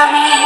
দেখলামে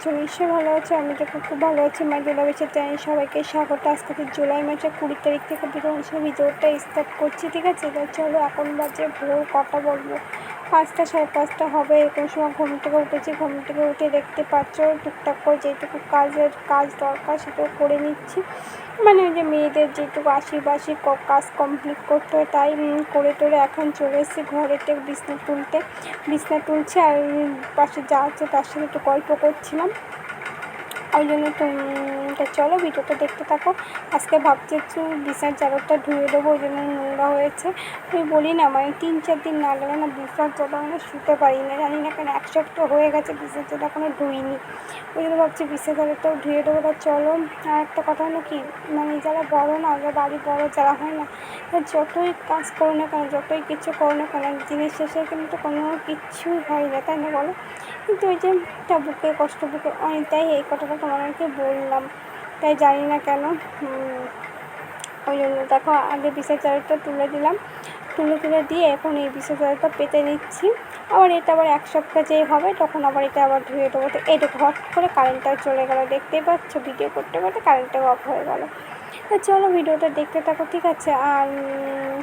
আছো? নিশ্চয়ই ভালো আছে। আমি তো খুব ভালো আছি মাই দুলাবেশের চ্যানেল সবাইকে স্বাগত। আজকে তো জুলাই মাসের কুড়ি তারিখ থেকে বিধানসভা ভিডিওটা স্টার্ট করছি, ঠিক আছে? তো চলো, এখন বাজে ভোর কটা বলব? পাঁচটা, সাড়ে পাঁচটা হবে। এরকম সময় ঘুম থেকে উঠেছি, ঘুম থেকে উঠে দেখতে পাচ্ছ, টুকটাক করে যেটুকু কাজের, কাজ দরকার সেটাও করে নিচ্ছি। মানে ওই যে মেয়েদের যেটুকু আশি বাসি ক- কাজ কমপ্লিট করতে হয়, তাই করে টোরে এখন চলে এসেছি ঘরেতে বিছনা তুলতে। বিছনা তুলছি আর পাশে যা আছে তার সাথে একটু গল্প করছিলাম। ওই জন্য তো তো চলো ভিডিওটা দেখতে থাকো। আজকে ভাবছি একটু বিছানার চাদরটা ধুয়ে দেবো, ওই জন্য নোংরা হয়েছে। আমি বলি না মানে তিন চার দিন না লাগে না বিছানার চাদর মানে শুতে পারি না। জানি না কেন, এক সপ্তাহ হয়ে গেছে বিছানার চাদর এখনও ধুইনি। ওই জন্য ভাবছি বিছানার চাদরটাও ধুয়ে দেবো তা চলো। আর একটা কথা হলো কি মানে যারা বড়ো না যারা বাড়ি বড় যারা হয় না। যতই কাজ করো না কেন, যতই কিছু করো না কেন জিনিস শেষে কিন্তু কোনো কিচ্ছুই হয় না, তাই না বলো? কিন্তু ওই যে একটা বুকে, কষ্ট বুকে অনেকটাই এই কথাটা তোমাদেরকে বললাম। তাই জানি না কেন ওই জন্য। দেখো, আগে বিশেষ চাদরটা তুলে দিলাম। তুলে তুলে দিয়ে এখন এই বিশেষ চাদরটা পেতে নিচ্ছি আবার এটা আবার এক সপ্তাহ যেই হবে, তখন আবার এটা আবার ধুয়ে দেবো। তো এটা হট করে কারেন্টটাও চলে গেলো। দেখতেই পাচ্ছ ভিডিও করতে করতে কারেন্টটাও অফ হয়ে গেলো। তো চলো ভিডিওটা দেখতে থাকো, ঠিক আছে? আর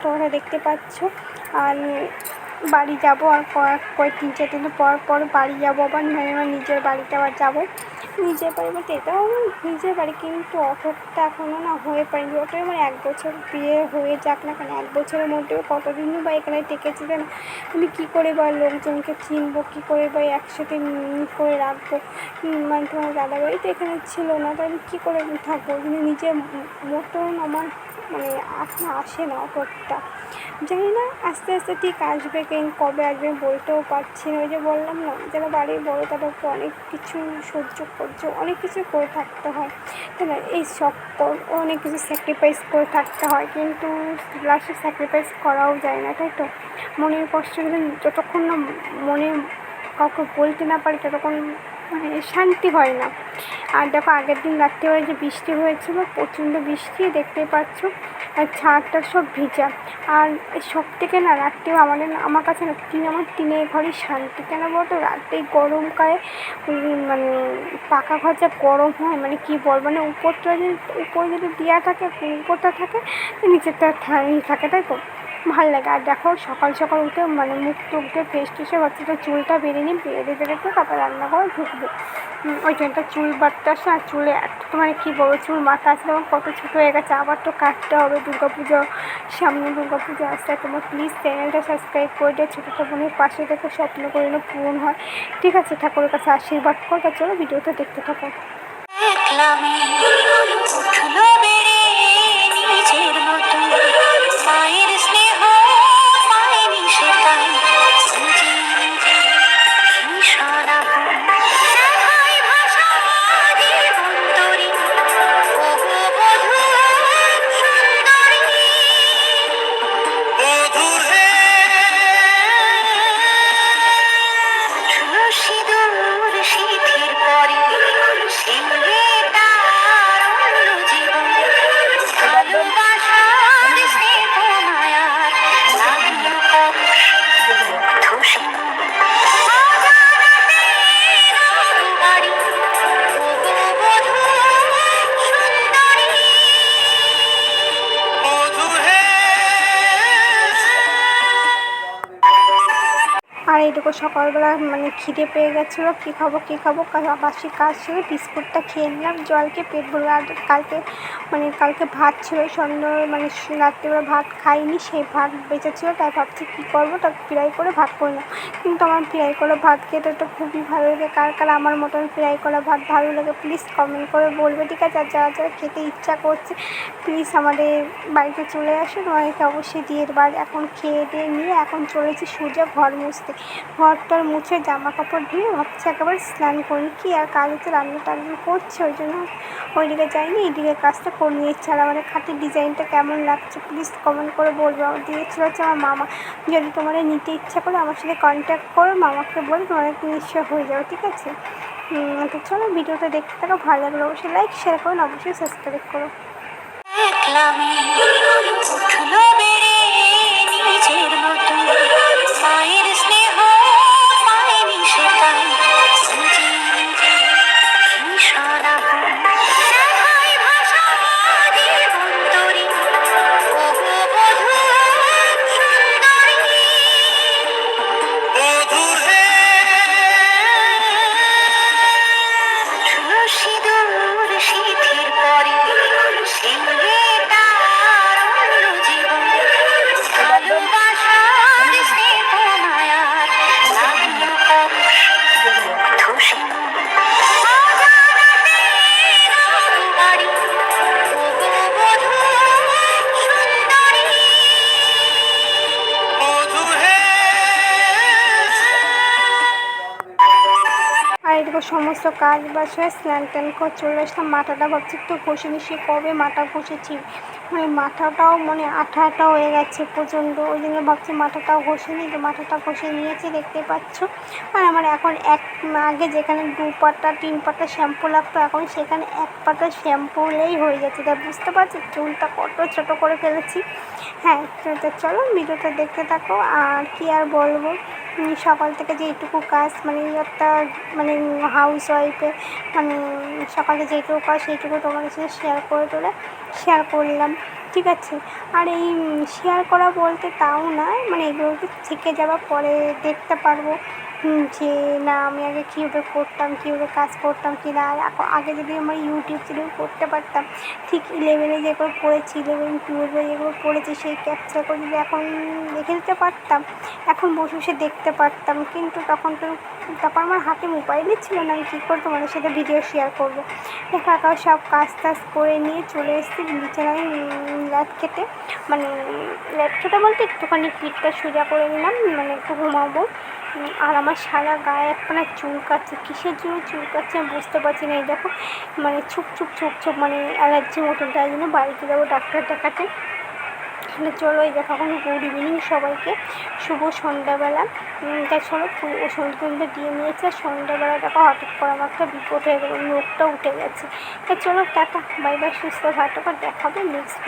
তোমরা দেখতে পাচ্ছ। আর বাড়ি যাব আর কয়েক তিন চার দিন পর পর বাড়ি যাব। আবার মানে আমার নিজের বাড়িতে আবার যাব। নিজের বাড়ি বলতে আমার নিজের বাড়ি, কিন্তু অটোটা এখনও না হয়ে পারেনি। ওটাই আমার এক বছর বিয়ে হয়ে যাক না কেন, এক বছরের মধ্যেও কতদিনই বা এখানে টেকেছি না আমি কী করে বা লোকজনকে চিনবো, কী করে বা একসাথে করে রাখব? মানে তোমার দাদাবাড়ি তো এখানে ছিল না, তো আমি কী করে থাকব? কিন্তু নিজের মতন আমার মানে আসে না অতটা। জানি না, আস্তে আস্তে ঠিক আসবে কিন্তু কবে আসবে বলতেও পারছি না। ওই যে বললাম না যারা বাড়ির বড়ো তাদেরকে অনেক কিছু সহ্য করছে, অনেক কিছু করে থাকতে হয়। তাই না এই সব অনেক কিছু স্যাক্রিফাইস করে থাকতে হয়, কিন্তু লাস্টে স্যাক্রিফাইস করাও যায় না, তাই তো? মনের কষ্টগুলো যতক্ষণ না মনে কাউকে বলতে না পারি, ততক্ষণ মানে শান্তি হয় না। আর দেখো আগের দিন রাত্রিবেলা যে বৃষ্টি হয়েছিল, প্রচণ্ড বৃষ্টি দেখতে পাচ্ছ, আর ছাদটা সব ভিজা। আর সব থেকে না রাত্রেও আমাদের, আমার কাছে না টিন আমার টিনের ঘরই শান্তি। কেন বলতো? রাতে গরমকালে মানে পাকা ঘর যা গরম হয় মানে কী বল মানে উপরটা যদি, উপরে যদি দেওয়া থাকে, উপরটা থাকে নিচেরটা থাকে, তাই তো? ভালো লাগে। আর দেখো, সকাল সকাল উঠে মানে মুখ টুক দিয়ে ফ্রেশ ট্রেশে তো চুলটা বেরিয়ে নিই বেড়ে বেড়েতে তারপর রান্না করে ঢুকবো। ওই জন্য চুল বাটতে আসে আর চুলে এত মানে কী বলব, চুল মাথা আসলে আমার কত ছোটো হয়ে গেছে, আবার তো কাটতে হবে দুর্গা পুজো সামনে দুর্গা পুজো আসতে তোমার প্লিজ চ্যানেলটা সাবস্ক্রাইব করে দিয়ে ছোটো বোনের পাশে দেখো, স্বপ্ন করে পূরণ হয়। ঠিক আছে, ঠাকুরের কাছে আশীর্বাদ কর তা চলো ভিডিওটা দেখতে থাকো। আর এইটুকু সকালবেলা মানে খিদে পেয়ে গেছিল, কী খাব কী খাব? বাসি কাজ ছিল, বিস্কুটটা খেয়ে নিলাম, জলকে পেট ভরবে। আর কালকে মানে কালকে ভাত ছিল সন্ধ্যা মানে রাত্রিবেলা ভাত খাইনি, সেই ভাত বেঁচে ছিল, তাই ভাবছি কী করব? তা ফ্রাই করে ভাত করে নিলাম কিন্তু আমার ফ্রাই করে ভাত খেতে তো খুবই ভালো লাগে। কার কার আমার মতন ফ্রাই করা ভাত ভালো লাগে প্লিজ কমেন্ট করে বলবে, ঠিক আছে? আর যারা যারা খেতে ইচ্ছা করছে প্লিজ আমাদের বাড়িতে চলে আসুন, আমাদেরকে অবশ্যই দিয়ে দেবো। এখন খেয়ে দিয়ে নিয়ে এখন চলেছি সোজা ঘর মুছতে। ঘর টর মুছে জামা কাপড় ধুয়ে ভাবছি একেবারে স্নান করি। কি আর কাজে তো রান্না টান্না করছে, ওই জন্য ওইদিকে যাইনি, এইদিকে কাজটা করে নিয়েছি। আর আমাদের খাটের ডিজাইনটা কেমন লাগছে প্লিজ কমেন্ট করে বলব। আমার দিয়েছিল হচ্ছে আমার মামা। যদি তোমার নিতে ইচ্ছা করে আমার সাথে কন্ট্যাক্ট করো, মামাকে বলে, তোমার নিশ্চয় হয়ে যাবে, ঠিক আছে? তো চলো ভিডিওটা দেখতে থাকো, ভালো লাগল অবশ্যই লাইক শেয়ার করুন অবশ্যই সাবস্ক্রাইব করো। সমস্ত কাজ হয়ে স্নান টান করে চলে আসলাম। মাথাটা ভাবছি একটু ঘষে সে কবে মাথা ঘষেছি? মানে মাথাটাও মানে আঠা আঠা হয়ে গেছে প্রচণ্ড, ওই জন্য ভাবছি মাথাটাও ঘষে নিই। তো মাথাটা ঘষে নিয়েছি, দেখতে পাচ্ছ? আর আমার এখন এক, আগে যেখানে দু পাতা তিন পাতা শ্যাম্পু লাগতো, এখন সেখানে এক পাতা শ্যাম্পু হলেই হয়ে যাচ্ছে। তাই বুঝতে পারছি? চুলটা কত ছোটো করে ফেলেছি। হ্যাঁ চলো, ভিডিওটা দেখতে থাকো। আর কি আর বলব? সকাল থেকে যেইটুকু কাজ মানে একটা মানে হাউস ওয়াইফে মানে সকালে যেইটুকু কাজ, সেইটুকু তোমাদের সাথে শেয়ার করে তোলে শেয়ার করলাম, ঠিক আছে? আর এই শেয়ার করা বলতে তাও না মানে এগুলোকে থেকে যাওয়ার পরে দেখতে পারব। যে না, আমি আগে কীভাবে করতাম, কীভাবে কাজ করতাম কি না আগে যদি আমার ইউটিউব চ্যানেল করতে পারতাম, ঠিক ইলেভেনে যেগুলো পড়েছি ইলেভেন টুয়েলভে যেগুলো পড়েছি, সেই ক্যাপচার করে যদি এখন দেখে দিতে পারতাম, এখন বসে বসে দেখতে পারতাম, কিন্তু তখন তো, তারপর আমার হাতে মোবাইলই ছিল না, আমি কী করে তোমাদের সাথে ভিডিও শেয়ার করব। একা সব কাজ টাজ করে নিয়ে চলে এসেছি বিছানায় ল্যাট কেটে মানে ল্যাট কেটে বলতে একটুখানি পিঠটা সোজা করে নিলাম মানে একটু ঘুমাবো। আর আমার সারা গায়ে একখানা চুল কাচ্ছে কিসের জন্য চুল কাচ্ছে আমি বুঝতে পারছি না। এই দেখো মানে ছুপ ছুপ ছুপ ছুপ মানে অ্যালার্জি মতন, তাই জন্য বাড়িতে যাব, ডাক্তার দেখাতে। তাহলে চলো, এই দেখো এখন গুড ইভিনিং সবাইকে। শুভ সন্ধ্যাবেলা। তাই চলো সন্ধ্যে দিয়ে নিয়েছে। আর সন্ধ্যাবেলা দেখো, হঠাৎ করে আমার একটা বিপদ হয়ে গেলো নোখটা উঠে গেছে। তা চলো, টাটা বাই বাই সুস্থ ভালো দেখাবে নেক্সট